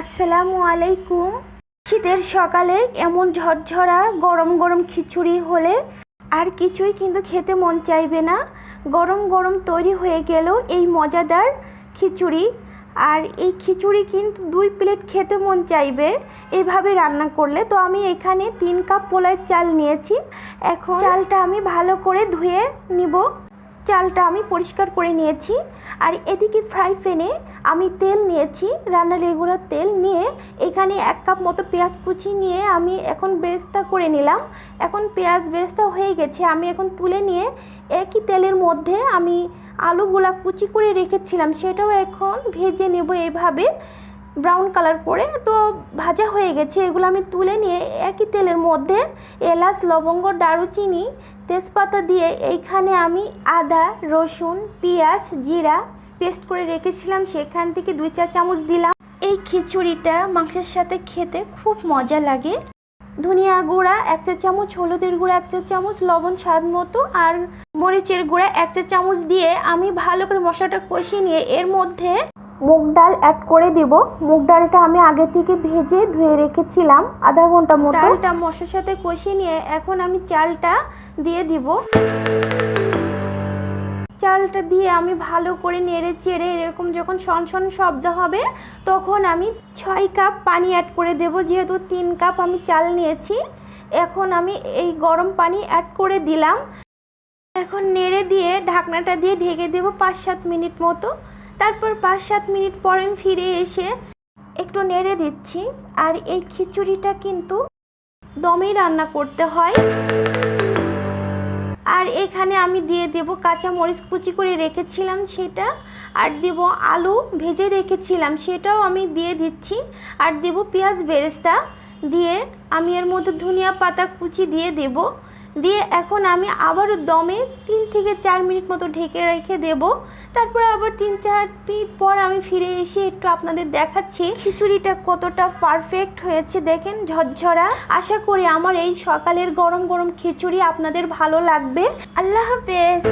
আসসালামু আলাইকুম। শীতের সকালে এমন ঝরঝরা, গরম গরম খিচুড়ি হলে আর কিছুই কিন্তু খেতে মন চাইবে না। গরম গরম তৈরি হয়ে গেল এই মজাদার খিচুড়ি। আর এই খিচুড়ি কিন্তু দুই প্লেট খেতে মন চাইবে। এইভাবে রান্না করলে তো আমি এখানে তিন কাপ পোলার চাল নিয়েছি। এখন চালটা আমি ভালো করে ধুয়ে নিব। চালটা আমি পরিষ্কার করে নিয়েছি আর এদিকে ফ্রাই প্যানে আমি তেল নিয়েছি, রান্নার রেগুলার তেল নিয়ে এখানে এক কাপ মতো পেঁয়াজ কুচি নিয়ে আমি এখন বেরেস্তা করে নিলাম। এখন পেঁয়াজ বেরেস্তা হয়ে গেছে, আমি এখন তুলে নিয়ে একই তেলের মধ্যে আমি আলুগুলা কুচি করে রেখেছিলাম, সেটাও এখন ভেজে নেব এভাবে ব্রাউন কালার করে। তো ভাজা হয়ে গেছে, এগুলো আমি তুলে নিয়ে একই তেলের মধ্যে এলাচ, লবঙ্গ, দারুচিনি তেজপাতা দিয়ে এইখানে আমি আদা, রসুন, পেঁয়াজ, জিরা পেস্ট করে রেখেছিলাম। সেখান থেকে দুই চার চামচ দিলাম। এই খিচুড়িটা মাংসের সাথে খেতে খুব মজা লাগে। ধনিয়া গুঁড়া এক চা চামচ, হলুদের গুঁড়া এক চা চামচ, লবণ স্বাদ মতো আর মরিচের গুঁড়া এক চা চামচ দিয়ে আমি ভালো করে মশলাটা কষিয়ে নিয়ে এর মধ্যে মুগ ডাল অ্যাড করে দিব। মুগ ডালটা আমি আগে থেকে ভেজে ধুয়ে রেখেছিলাম। আধা ঘণ্টা মতো। ডালটা মশলার সাথে কষিয়ে নিয়ে এখন আমি চালটা দিয়ে দিব। চালটা দিয়ে আমি ভালো করে নেড়ে চেড়ে এরকম যখন শন শব্দ হবে, তখন আমি ছয় কাপ পানি অ্যাড করে দেব। যেহেতু তিন কাপ আমি চাল নিয়েছি, এখন আমি এই গরম পানি অ্যাড করে দিলাম। এখন নেড়ে দিয়ে ঢাকনাটা দিয়ে ঢেকে দেবো পাঁচ সাত মিনিট মতো। তারপর পাঁচ সাত মিনিট পর আমি ফিরে এসে একটু নেড়ে দিচ্ছি, আর এই খিচুড়িটা কিন্তু দমেই রান্না করতে হয়। আর এখানে আমি দিয়ে দেব কাঁচা মরিচ কুচি করে রেখেছিলাম সেটা, আর দেব আলু ভেজে রেখেছিলাম সেটাও আমি দিয়ে দিচ্ছি, আর দেব পেঁয়াজ বেরেস্তা দিয়ে আমি এর মধ্যে ধনিয়া পাতা কুচি দিয়ে দেব। দিয়ে এখন আমি আবারও দমে তিন থেকে চার মিনিট মতো ঢেকে রেখে দেব। তারপর আবার তিন চার মিনিট পর আমি ফিরে এসে একটু আপনাদের দেখাচ্ছি খিচুড়িটা কতটা পারফেক্ট হয়েছে। দেখেন ঝরঝরা। আশা করি আমার এই সকালের গরম গরম খিচুড়ি আপনাদের ভালো লাগবে। আল্লাহ হাফেজ।